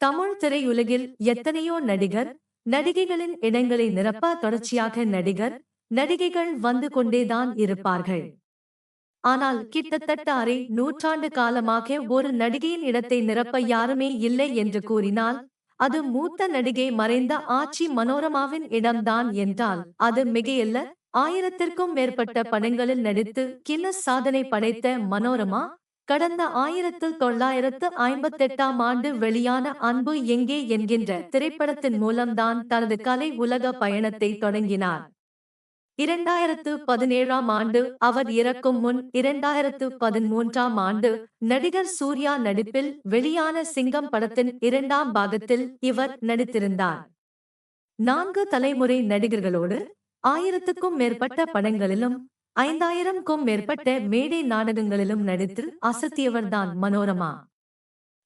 தமிழ் திரையுலகில் எத்தனையோ நடிகர் நடிகைகளின் இடங்களை நிரப்ப தொடர்ச்சியாக நடிகர் நடிகைகள் வந்து கொண்டேதான் இருப்பார்கள். ஆனால் கிட்டத்தட்ட அரை நூற்றாண்டு காலமாக ஒரு நடிகையின் இடத்தை நிரப்ப யாருமே இல்லை என்று கூறினால் அது மூத்த நடிகை மறைந்த ஆட்சி மனோரமாவின் இடம்தான் என்றால் அது மிகையல்ல ஆயிரத்திற்கும் மேற்பட்ட படங்களில் நடித்து கின்னஸ் சாதனை படைத்த மனோரமா? கடந்த ஆயிரத்து தொள்ளாயிரத்து ஐம்பத்தெட்டாம் ஆண்டு வெளியான அன்பு எங்கே என்கின்ற திரைப்படத்தின் மூலம்தான் தனது கலை உலக பயணத்தை தொடங்கினார். இரண்டாயிரத்து பதினேழாம் ஆண்டு அவர் இறக்கும் முன் இரண்டாயிரத்து பதிமூன்றாம் ஆண்டு நடிகர் சூர்யா நடிப்பில் வெளியான சிங்கம் படத்தின் இரண்டாம் பாகத்தில் இவர் நடித்திருந்தார். நான்கு தலைமுறை நடிகர்களோடு ஆயிரத்துக்கும் மேற்பட்ட படங்களிலும் ஐந்தாயிரம்க்கும் மேற்பட்ட மேடை நாடகங்களிலும் நடித்து அசத்தியவர்தான் மனோரமா.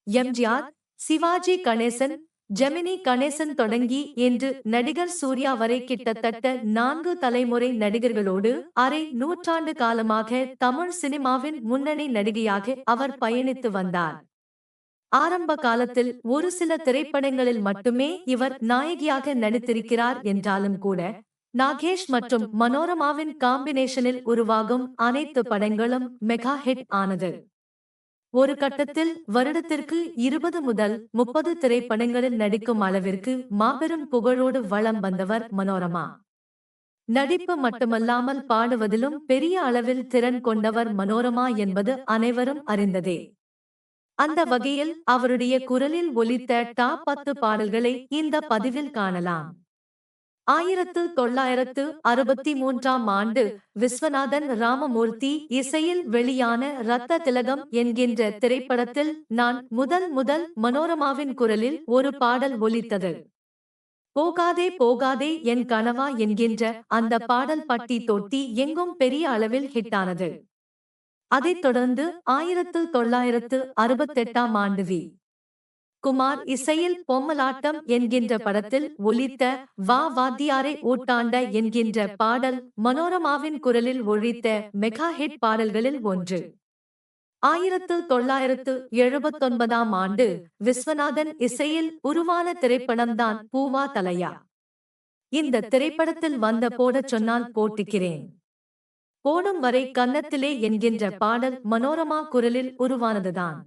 எம்ஜிஆர் சிவாஜி கணேசன் ஜெமினி கணேசன் தொடங்கி என்று நடிகர் சூர்யா வரை கிட்டத்தட்ட நான்கு தலைமுறை நடிகர்களோடு அரை நூற்றாண்டு காலமாக தமிழ் சினிமாவின் முன்னணி நடிகையாக அவர் பயணித்து வந்தார். ஆரம்ப காலத்தில் ஒரு சில திரைப்படங்களில் மட்டுமே இவர் நாயகியாக நடித்திருக்கிறார் என்றாலும் கூட நாகேஷ் மற்றும் மனோரமாவின் காம்பினேஷனில் உருவாகும் அனைத்து படங்களும் மெகா ஹிட் ஆனது. ஒரு கட்டத்தில் வருடத்திற்கு இருபது முதல் முப்பது திரைப்படங்களில் நடிக்கும் அளவிற்கு மாபெரும் புகழோடு வளம் வந்தவர் மனோரமா. நடிப்பு மட்டுமல்லாமல் பாடுவதிலும் பெரிய அளவில் திறன் கொண்டவர் மனோரமா என்பது அனைவரும் அறிந்ததே. அந்த வகையில் அவருடைய குரலில் ஒலித்த டாப் பத்து பாடல்களை இந்த பதிவில் காணலாம். ஆயிரத்து தொள்ளாயிரத்து அறுபத்தி மூன்றாம் ஆண்டு விஸ்வநாதன் ராமமூர்த்தி இசையில் வெளியான ரத்த திலகம் என்கின்ற திரைப்படத்தில் நான் முதல் முதல் மனோரமாவின் குரலில் ஒரு பாடல் ஒலித்தது. போகாதே போகாதே என் கனவா என்கின்ற அந்த பாடல் பட்டி தொட்டி எங்கும் பெரிய அளவில் ஹிட்டானது. அதைத் தொடர்ந்து ஆயிரத்து தொள்ளாயிரத்து அறுபத்தெட்டாம் ஆண்டு வி. குமார் இசையில் பொம்மலாட்டம் என்கின்ற படத்தில் ஒலித்த வா வாத்தியாரை ஊட்டாண்ட என்கின்ற பாடல் மனோரமாவின் குரலில் ஒழித்த மெகா ஹிட் பாடல்களில் ஒன்று. ஆயிரத்து தொள்ளாயிரத்து எழுபத்தொன்பதாம் ஆண்டு விஸ்வநாதன் இசையில் உருவான திரைப்படம்தான் பூவா தலையா. இந்த திரைப்படத்தில் வந்த போடச் சொன்னால் போட்டுக்கிறேன். போடும் வரை கன்னத்திலே என்கின்ற பாடல் மனோரமா குரலில் உருவானதுதான்.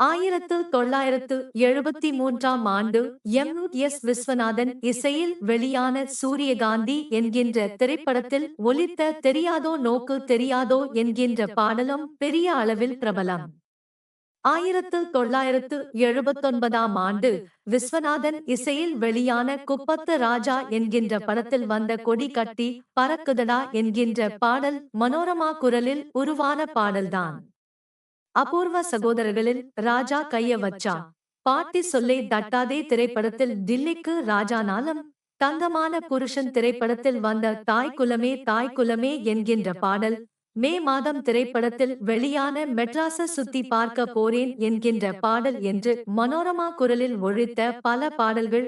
ஆயிரத்து தொள்ளாயிரத்து எழுபத்தி மூன்றாம் ஆண்டு எம் எஸ் விஸ்வநாதன் இசையில் வெளியான சூரியகாந்தி என்கின்ற திரைப்படத்தில் ஒலித்த தெரியாதோ நோக்கு தெரியாதோ என்கின்ற பாடலும் பெரிய அளவில் பிரபலம். ஆயிரத்து தொள்ளாயிரத்து எழுபத்தொன்பதாம் ஆண்டு விஸ்வநாதன் இசையில் வெளியான குப்பத்து ராஜா என்கின்ற படத்தில் வந்த கொடி கட்டி பறக்குதடா என்கின்ற பாடல் மனோரமா குரலில் உருவான பாடல்தான். அபூர்வ சகோதரர்களில் ராஜா கைய வச்சா பாட்டி சொல்லை தட்டாதே திரைப்படத்தில் டில்லிக்கு ராஜானாலும் தங்கமான புருஷன் திரைப்படத்தில் வந்த தாய் குலமே தாய் குலமே என்கின்ற பாடல் மே மாதம் திரைப்படத்தில் வெளியான மெட்ராச சுத்தி பார்க்க போறேன் என்கின்ற பாடல் என்று மனோரமா குரலில் ஒழித்த பல பாடல்கள்